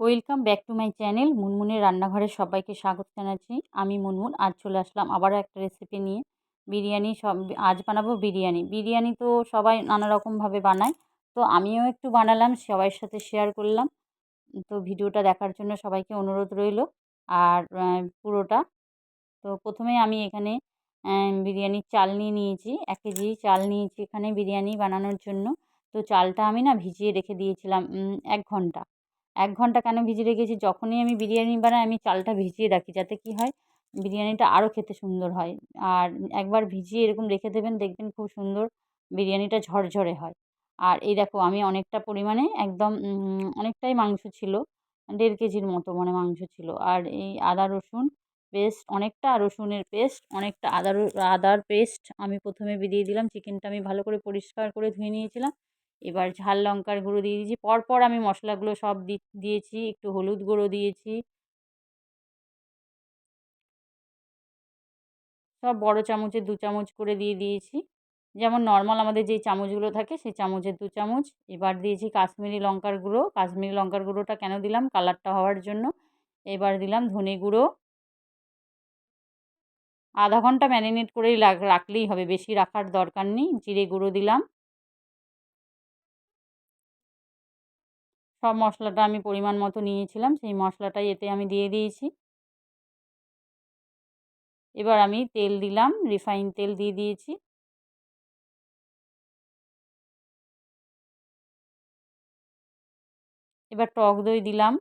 Welcome back to my channel মুনমুনের রান্নাঘরে সবাইকে স্বাগত জানাচ্ছি। আমি মুনমুন। আজ চলে আসলাম আবারও একটা রেসিপি নিয়ে। বিরিয়ানি সব আজ বানাবো বিরিয়ানি। বিরিয়ানি তো সবাই নানা রকমভাবে বানায়। তো আমিও একটু বানালাম সবার সাথে শেয়ার করলাম। তো ভিডিওটা দেখার জন্য সবাইকে অনুরোধ রইল। আর পুরোটা। তো প্রথমে আমি এখানে বিরিয়ানির চাল নিয়ে নিয়েছি। এক কেজি চাল নিয়েছি এখানে বিরিয়ানি বানানোর জন্য। তো চালটা আমি না ভিজিয়ে রেখে দিয়েছিলাম এক ঘণ্টা। এক ঘণ্টা কেন ভিজিয়ে রেখেছি? যখনই আমি বিরিয়ানি বানাই, আমি চালটা ভিজিয়ে রাখি যাতে কী হয়, বিরিয়ানিটা আরও খেতে সুন্দর হয়। আর একবার ভিজিয়ে এরকম রেখে দেবেন, দেখবেন খুব সুন্দর বিরিয়ানিটা ঝরঝরে হয়। আর এই দেখো, আমি অনেকটা পরিমাণে একদম অনেকটাই মাংস ছিল, দেড় কেজির মতো মানে মাংস ছিল। আর এই আদা রসুন পেস্ট, অনেকটা রসুনের পেস্ট, অনেকটা আদা আদার পেস্ট আমি প্রথমে দিয়ে দিলাম। চিকেনটা আমি ভালো করে পরিষ্কার করে ধুয়ে নিয়েছিলাম। এবার ঝাল লঙ্কার গুঁড়ো দিয়ে দিয়েছি। পরপর আমি মশলাগুলো সব দিয়েছি, একটু হলুদ গুঁড়ো দিয়েছি। সব বড় চামচের দু চামচ করে দিয়ে দিয়েছি। যেমন নর্মাল আমাদের যেই চামচগুলো থাকে, সেই চামচের দু চামচ। এবার দিয়েছি কাশ্মীরি লঙ্কার গুঁড়ো। কাশ্মীরি লঙ্কার গুঁড়োটা কেন দিলাম? কালারটা হওয়ার জন্য। এবার দিলাম ধনে গুঁড়ো। আধা ঘণ্টা ম্যারিনেট করেই রাখলেই হবে। বেশি রাখার দরকার নেই। জিরে গুঁড়ো দিলাম। সব মশলাটা আমি পরিমাণ মতো নিয়েছিলাম, সেই মশলাটাই এতে আমি দিয়ে দিয়েছি। এবার আমি তেল দিলাম, রিফাইন তেল দিয়ে দিয়েছি। এবার টক দই দিলাম।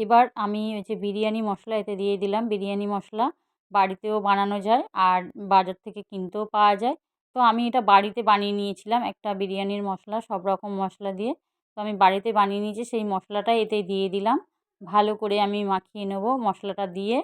এবার আমি ওই যে বিরিয়ানি মশলা এতে দিয়ে দিলাম। বিরিয়ানি মশলা বাড়িতেও বানানো যায় আর বাজার থেকে কিনতেও পাওয়া যায়। তো আমি এটা বাড়িতে বানিয়ে নিয়েছিলাম একটা বিরিয়ানির মশলা, সব রকম মশলা দিয়ে। তো আমি বাড়িতে বানিয়ে নিয়েছি, সেই মশলাটা এতে দিয়ে দিলাম। ভালো করে আমি মাখিয়ে নেব মশলাটা দিয়ে।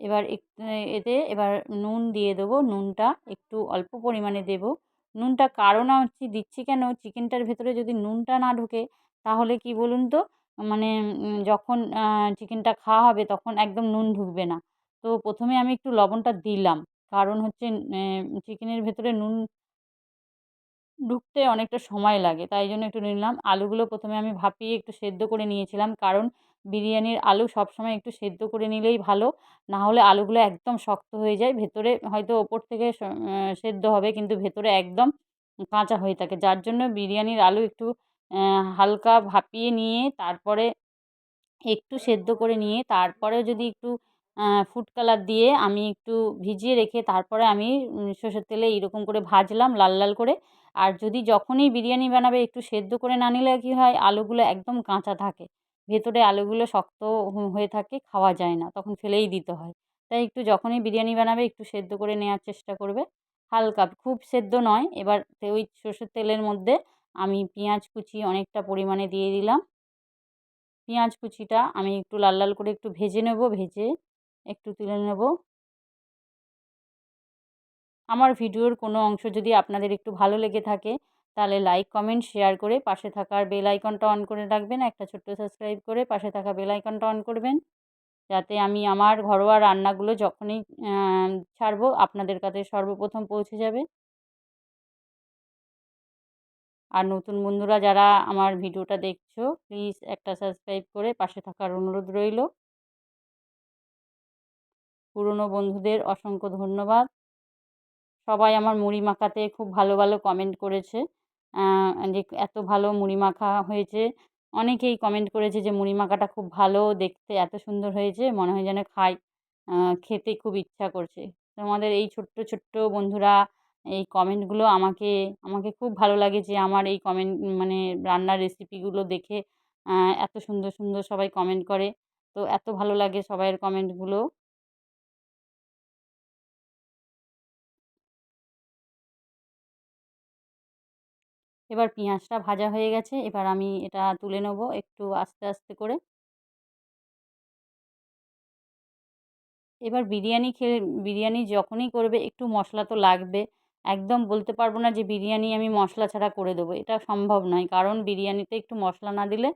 এবার এতে এবার নুন দিয়ে দেবো। নুনটা একটু অল্প পরিমাণে দেবো। নুনটা কারণ হচ্ছে, দিচ্ছি কেন? চিকেনটার ভেতরে যদি নুনটা না ঢোকে, তাহলে কি বলুন তো? মানে যখন চিকেনটা খাওয়া হবে তখন একদম নুন ঢুকবে না। তো প্রথমে আমি একটু লবণটা দিলাম। কারণ হচ্ছে চিকেনের ভেতরে নুন ঢুকতে অনেকটা সময় লাগে। তাই জন্য একটু নিলাম। আলুগুলো প্রথমে আমি ভাপিয়ে একটু সেদ্ধ করে নিয়েছিলাম। কারণ বিরিয়ানির আলু সবসময় একটু সেদ্ধ করে নিলেই ভালো। না হলে আলুগুলো একদম শক্ত হয়ে যায়। ভেতরে হয়তো ওপর থেকে সেদ্ধ হবে কিন্তু ভেতরে একদম কাঁচা হয়ে থাকে। যার জন্য বিরিয়ানির আলু একটু হালকা ভাপিয়ে নিয়ে তারপরে একটু সেদ্ধ করে নিয়ে তারপরে যদি একটু ফুড কালার দিয়ে আমি একটু ভিজিয়ে রেখে তারপরে আমি সর্ষের তেলে এইরকম করে ভাজলাম লাল লাল করে। আর যদি যখনই বিরিয়ানি বানাবে একটু সেদ্ধ করে না নিলে কী হয়? আলুগুলো একদম কাঁচা থাকে। ভেতরে আলুগুলো শক্ত হয়ে থাকে, খাওয়া যায় না। তখন ফেলেই দিতে হয়। তাই একটু যখনই বিরিয়ানি বানাবে, একটু সেদ্ধ করে নেওয়ার চেষ্টা করবে। হালকা, খুব সেদ্ধ নয়। এবার ওই সর্ষের তেলের মধ্যে আমি পেঁয়াজ কুচি অনেকটা পরিমাণে দিয়ে দিলাম। পেঁয়াজ কুচিটা আমি একটু লাল লাল করে একটু ভেজে নেব, ভেজে একটু তুলে নেব। আমার ভিডিওর কোনো অংশ যদি আপনাদের একটু ভালো লেগে থাকে তাহলে লাইক কমেন্ট শেয়ার করে পাশে থাকার বেল আইকনটা অন করে রাখবেন। একটা ছোট্ট সাবস্ক্রাইব করে পাশে থাকা বেল আইকনটা অন করবেন। যাতে আমি আমার ঘরোয়া রান্নাগুলো যখনই ছাড়বো আপনাদের কাছে সর্বপ্রথম পৌঁছে যাবে। আর নতুন বন্ধুরা যারা আমার ভিডিওটা দেখছ প্লিজ একটা সাবস্ক্রাইব করে পাশে থাকার অনুরোধ রইল। পুরনো বন্ধুদের অসংখ্য ধন্যবাদ। সবাই আমার মুড়ি মাখাতে খুব ভালো ভালো কমেন্ট করেছে। যে এত ভালো মুড়ি মাখা হয়েছে। অনেকেই কমেন্ট করেছে যে মুড়ি মাখাটা খুব ভালো, দেখতে এত সুন্দর হয়েছে, মনে হয় যেন খাই। খেতে খুব ইচ্ছা করছে। তোমাদের এই ছোট্ট ছোট্ট বন্ধুরা এই কমেন্টগুলো আমাকে আমাকে খুব ভালো লাগে যে আমার এই কমেন্ট মানে রান্নার রেসিপিগুলো দেখে এত সুন্দর সুন্দর সবাই কমেন্ট করে। তো এত ভালো লাগে সবাইয়ের কমেন্টগুলো এবার পেঁয়াজটা ভাজা হয়ে গেছে, এবার আমি এটা তুলে নেব একটু আস্তে আস্তে করে। এবার বিরিয়ানি খেয়ে বিরিয়ানি যখনই করবে একটু মশলা তো লাগবে। একদম বলতে পারব না যে বিরিয়ানি আমি মশলা ছাড়া করে দেবো, এটা সম্ভব নয়। কারণ বিরিয়ানিতে একটু মশলা না দিলে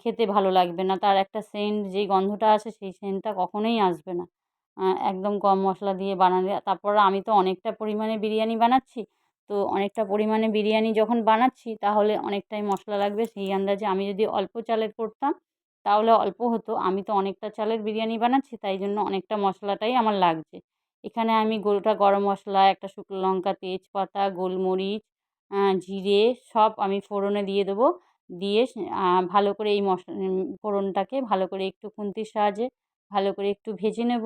খেতে ভালো লাগবে না। তার একটা সেন্ট যেই গন্ধটা আসে সেই সেন্টটা কখনোই আসবে না। একদম কম মশলা দিয়ে বানালে। তারপর আমি তো অনেকটা পরিমাণে বিরিয়ানি বানাচ্ছি। তো অনেকটা পরিমাণে বিরিয়ানি যখন বানাচ্ছি, তাহলে অনেকটাই মশলা লাগবে। সেই আন্দাজে আমি যদি অল্প চালের করতাম, তাহলে অল্প হতো। আমি তো অনেকটা চালের বিরিয়ানি বানাচ্ছি, তাই জন্য অনেকটা মশলাটাই আমার লাগছে। এখানে আমি গোটা গরম মশলা, একটা শুকনো লঙ্কা, তেজপাতা, গোলমরিচ জিরে সব আমি ফোড়নে দিয়ে দেবো। দিয়ে ভালো করে এই মশ ফোড়নটাকে ভালো করে একটু খুন্তির সাহায্যে ভালো করে একটু ভেজে নেব।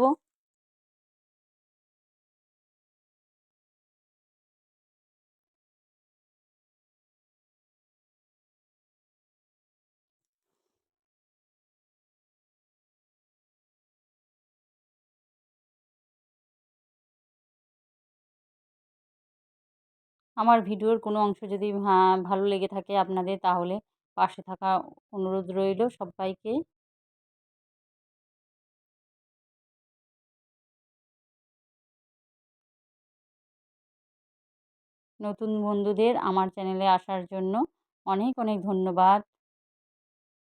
আমার ভিডিওর কোনো অংশ যদি ভালো লেগে থাকে আপনাদের, তাহলে পাশে থাকা অনুরোধ রইল সবাইকে। নতুন বন্ধুদের আমার চ্যানেলে আসার জন্য অনেক অনেক ধন্যবাদ।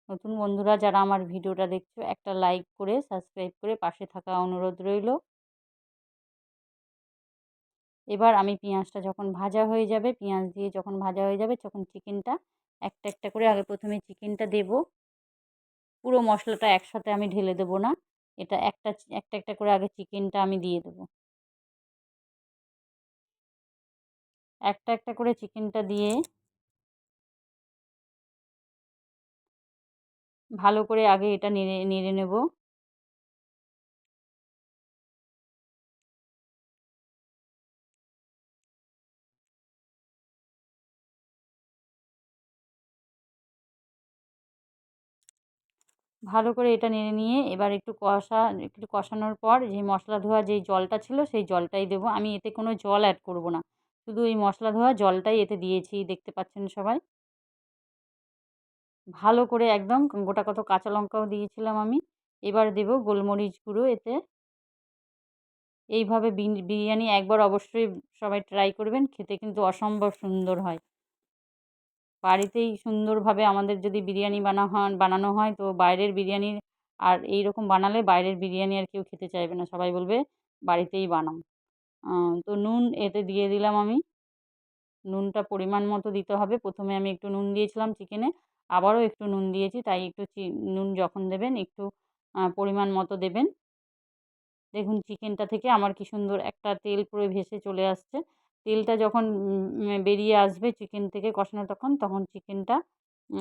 নতুন বন্ধুরা যারা আমার ভিডিওটা দেখছ, একটা লাইক করে, সাবস্ক্রাইব করে পাশে থাকা অনুরোধ রইল। এবার আমি পেঁয়াজটা যখন ভাজা হয়ে যাবে, পেঁয়াজ দিয়ে যখন ভাজা হয়ে যাবে তখন চিকেনটা একটা একটা করে আগে প্রথমে চিকেনটা দেব। পুরো মশলাটা একসাথে আমি ঢেলে দেবো না। এটা একটা একটা একটা করে আগে চিকেনটা আমি দিয়ে দেবো। একটা একটা করে চিকেনটা দিয়ে ভালো করে আগে এটা নেড়ে নেড়ে নেব। ভালো করে এটা নেড়ে নিয়ে এবার একটু কষা, একটু কষানোর পর যে মশলা ধোয়া যেই জলটা ছিল সেই জলটাই দেবো। আমি এতে কোনো জল অ্যাড করব না। শুধু এই মশলা ধোয়া জলটাই এতে দিয়েছি, দেখতে পাচ্ছেন সবাই। ভালো করে একদম গোটা কত কাঁচা লঙ্কাও দিয়েছিলাম আমি। এবার দেব গোলমরিচ গুঁড়ো এতে। এইভাবে বিরিয়ানি একবার অবশ্যই সবাই ট্রাই করবেন, খেতে কিন্তু অসম্ভব সুন্দর হয়। বাড়িতেই সুন্দরভাবে আমাদের যদি বিরিয়ানি বানা হয় বানানো হয়, তো বাইরের বিরিয়ানির আর এই রকম বানালে বাইরের বিরিয়ানি আর কেউ খেতে চাইবে না। সবাই বলবে, বাড়িতেই বানাও। তো নুন এতে দিয়ে দিলাম আমি। নুনটা পরিমাণ মতো দিতে হবে। প্রথমে আমি একটু নুন দিয়েছিলাম চিকেনে, আবারও একটু নুন দিয়েছি, তাই একটু নুন যখন দেবেন একটু পরিমাণ মতো দেবেন। দেখুন, চিকেনটা থেকে আমার কি সুন্দর একটা তেল পুরো ভেসে চলে আসছে। তেলটা যখন বেরিয়ে আসবে চিকেন থেকে কষানো তখন তখন চিকেনটা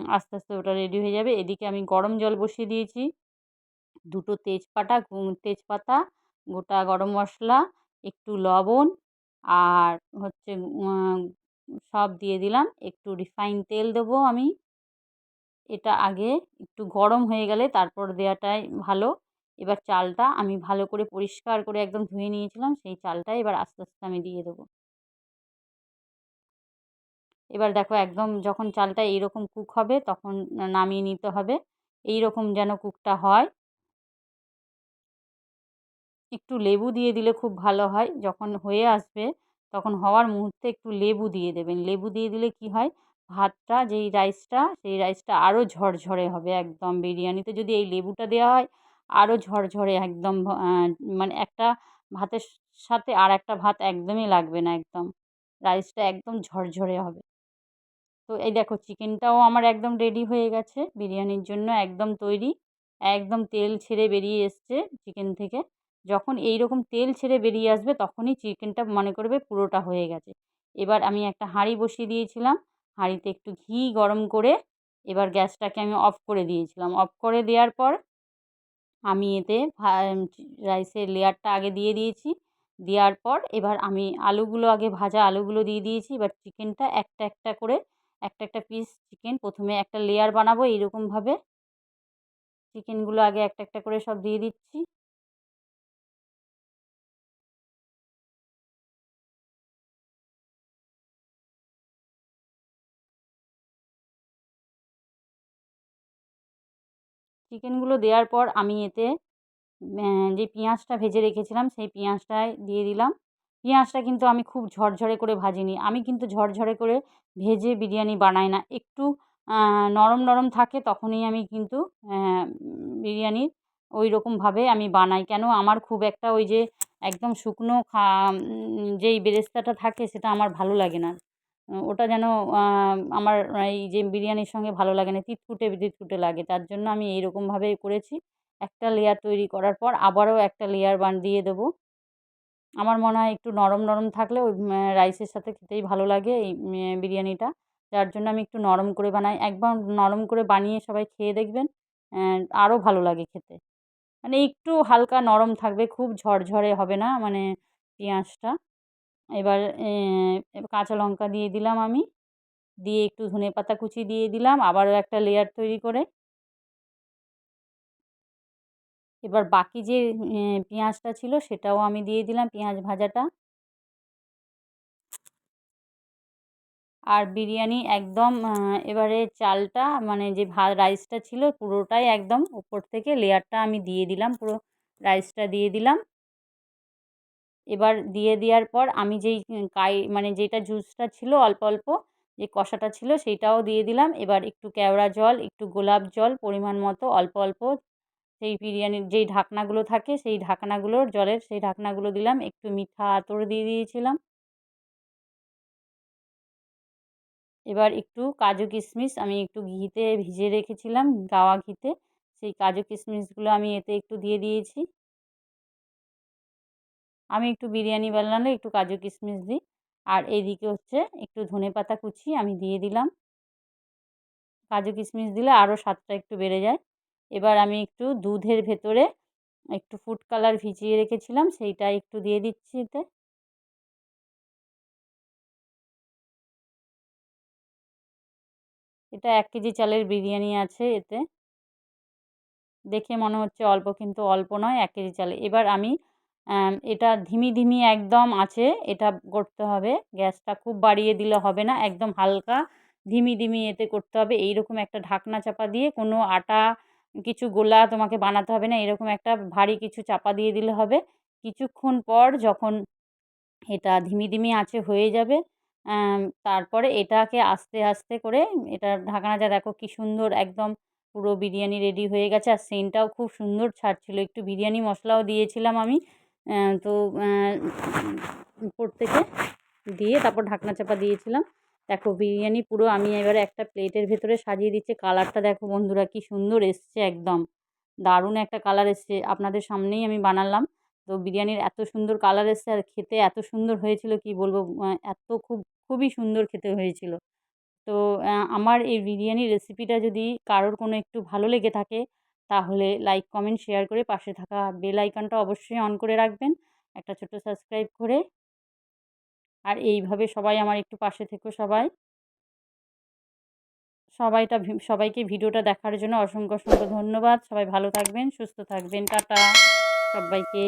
আস্তে আস্তে ওটা রেডি হয়ে যাবে। এদিকে আমি গরম জল বসিয়ে দিয়েছি। দুটো তেজপাতা তেজপাতা, গোটা গরম মশলা, একটু লবণ আর হচ্ছে সব দিয়ে দিলাম। একটু রিফাইন তেল দেবো আমি। এটা আগে একটু গরম হয়ে গেলে তারপর দেওয়াটাই ভালো। এবার চালটা আমি ভালো করে পরিষ্কার করে একদম ধুয়ে নিয়েছিলাম। সেই চালটা এবার আস্তে আস্তে আমি দিয়ে দেবো। এবার দেখো একদম যখন চালটা এইরকম কুক হবে তখন নামিয়ে নিতে হবে। এই রকম যেন কুকটা হয়। একটু লেবু দিয়ে দিলে খুব ভালো হয়। যখন হয়ে আসবে তখন হওয়ার মুহূর্তে একটু লেবু দিয়ে দেবেন। লেবু দিয়ে দিলে কি হয়? ভাতটা, যেই রাইসটা সেই রাইসটা আরও ঝরঝরে হবে একদম বিরিয়ানিতে। যদি এই লেবুটা দেওয়া হয় আরও ঝরঝরে একদম মানে একটা ভাতের সাথে আর একটা ভাত একদমই লাগবে না একদম। রাইসটা একদম ঝরঝরে হবে। তো এই দেখো চিকেনটাও আমার একদম রেডি হয়ে গেছে। বিরিয়ানির জন্য একদম তৈরি, একদম তেল ছেড়ে বেরিয়ে এসছে চিকেন থেকে। যখন এই রকম তেল ছেড়ে বেরিয়ে আসবে তখনই চিকেনটা মনে করবে পুরোটা হয়ে গেছে। এবার আমি একটা হাঁড়ি বসিয়ে দিয়েছিলাম, হাঁড়িতে একটু ঘি গরম করে এবার গ্যাসটাকে আমি অফ করে দিয়েছিলাম। অফ করে দেওয়ার পর আমি এতে রাইসের লেয়ারটা আগে দিয়ে দিয়েছি। দেওয়ার পর এবার আমি আলুগুলো, আগে ভাজা আলুগুলো দিয়ে দিয়েছি। এবার চিকেনটা একটা একটা করে একটা একটা পিস চিকেন প্রথমে একটা লেয়ার বানাবো এইরকমভাবে চিকেনগুলো আগে একটা একটা করে সব দিয়ে দিচ্ছি। চিকেনগুলো দেওয়ার পর আমি এতে যে পেঁয়াজটা ভেজে রেখেছিলাম, সেই পেঁয়াজটাই দিয়ে দিলাম। পেঁয়াজটা কিন্তু আমি খুব ঝরঝরে করে ভাজিনি। আমি কিন্তু ঝরঝরে করে ভেজে বিরিয়ানি বানাই না। একটু নরম নরম থাকে তখনই আমি কিন্তু বিরিয়ানি ওই রকমভাবে আমি বানাই। কেন আমার খুব একটা ওই যে একদম শুকনো খা যেই বেরেস্তাটা থাকে সেটা আমার ভালো লাগে না। ওটা যেন আমার এই যে বিরিয়ানির সঙ্গে ভালো লাগে না, তিতকুটে তিতকুটে লাগে। তার জন্য আমি এই রকমভাবেই করেছি। একটা লেয়ার তৈরি করার পর আবারও একটা লেয়ার বান, দিয়ে দেবো। আমার মনে হয় একটু নরম নরম থাকলে ওই রাইসের সাথে খেতেই ভালো লাগে এই বিরিয়ানিটা। যার জন্য আমি একটু নরম করে বানাই। একবার নরম করে বানিয়ে সবাই খেয়ে দেখবেন আরও ভালো লাগে খেতে। মানে একটু হালকা নরম থাকবে, খুব ঝরঝরে হবে না মানে পেঁয়াজটা। এবার কাঁচা লঙ্কা দিয়ে দিলাম আমি। দিয়ে একটু ধনে পাতা কুচি দিয়ে দিলাম। আবারও একটা লেয়ার তৈরি করে এবার বাকি যে পেঁয়াজটা ছিল সেটাও আমি দিয়ে দিলাম, পেঁয়াজ ভাজাটা। আর বিরিয়ানি একদম এবারে চালটা মানে যে ভাত রাইসটা ছিল পুরোটাই একদম উপর থেকে লেয়ারটা আমি দিয়ে দিলাম, পুরো রাইসটা দিয়ে দিলাম। এবার দিয়ে দেওয়ার পর আমি যেই কাই মানে যেটা জুসটা ছিল অল্প অল্প যে কষাটা ছিল সেইটাও দিয়ে দিলাম। এবার একটু কেওড়া জল, একটু গোলাপ জল, পরিমাণ মতো অল্প অল্প সেই বিরিয়ানির যেই ঢাকনাগুলো থাকে, সেই ঢাকনাগুলোর জলের সেই ঢাকনাগুলো দিলাম। একটু মিঠা আতর দিয়ে দিয়েছিলাম। এবার একটু কাজু কিশমিশ আমি একটু ঘিতে ভিজে রেখেছিলাম, গাওয়া ঘিতে। সেই কাজু কিশমিশগুলো আমি এতে একটু দিয়ে দিয়েছি। আমি একটু বিরিয়ানি বানালে একটু কাজু কিশমিশ দিই। আর এইদিকে হচ্ছে একটু ধনে পাতা কুচি আমি দিয়ে দিলাম। কাজু কিশমিশ দিলে আরও স্বাদটা একটু বেড়ে যায়। এবার আমি একটু দুধের ভেতরে একটু ফুড কালার ভিজিয়ে রেখেছিলাম, সেইটা একটু দিয়ে দিচ্ছি এতে। এটা এক কেজি চালের বিরিয়ানি আছে এতে। দেখে মনে হচ্ছে অল্প, কিন্তু অল্প নয়, এক কেজি চালে। এবার আমি এটা ধিমি ধিমি একদম আছে, এটা করতে হবে। গ্যাসটা খুব বাড়িয়ে দিলে হবে না, একদম হালকা ধিমি ধিমি এতে করতে হবে। এইরকম একটা ঢাকনা চাপা দিয়ে কোনো আটা কিছু গোলা তোমাকে বানাতে হবে না, এরকম একটা ভারী কিছু চাপা দিয়ে দিলে হবে। কিছুক্ষণ পর যখন এটা ধিমি ধিমি আঁচে হয়ে যাবে তারপরে এটাকে আস্তে আস্তে করে এটা ঢাকনাটা দেখো কী সুন্দর একদম পুরো বিরিয়ানি রেডি হয়ে গেছে। আর সেন্টটাও খুব সুন্দর ছাড়ছিল, একটু বিরিয়ানি মশলাও দিয়েছিলাম আমি তো উপর থেকে দিয়ে তারপর ঢাকনা চাপা দিয়েছিলাম। দেখো বিরিয়ানি পুরো আমি এবারে একটা প্লেটের ভেতরে সাজিয়ে দিচ্ছি। কালারটা দেখো বন্ধুরা কি সুন্দর এসছে একদম। দারুণ একটা কালার এসছে। আপনাদের সামনেই আমি বানালাম। তো বিরিয়ানির এত সুন্দর কালার এসছে আর খেতে এত সুন্দর হয়েছিল কি বলব? এত খুব, খুবই সুন্দর খেতে হয়েছিল। তো আমার এই বিরিয়ানি রেসিপিটা যদি কারোর কোনো একটু ভালো লেগে থাকে, তাহলে লাইক কমেন্ট শেয়ার করে পাশে থাকা বেল আইকনটা অবশ্যই অন করে রাখবেন। একটা ছোট সাবস্ক্রাইব করে আর এইভাবে সবাই আমার একটু পাশে থেকো সবাই। সবাইটা সবাইকে ভিডিওটা দেখার জন্য অসংখ্য অসংখ্য ধন্যবাদ। সবাই ভালো থাকবেন, সুস্থ থাকবেন। টাটা সবাইকে।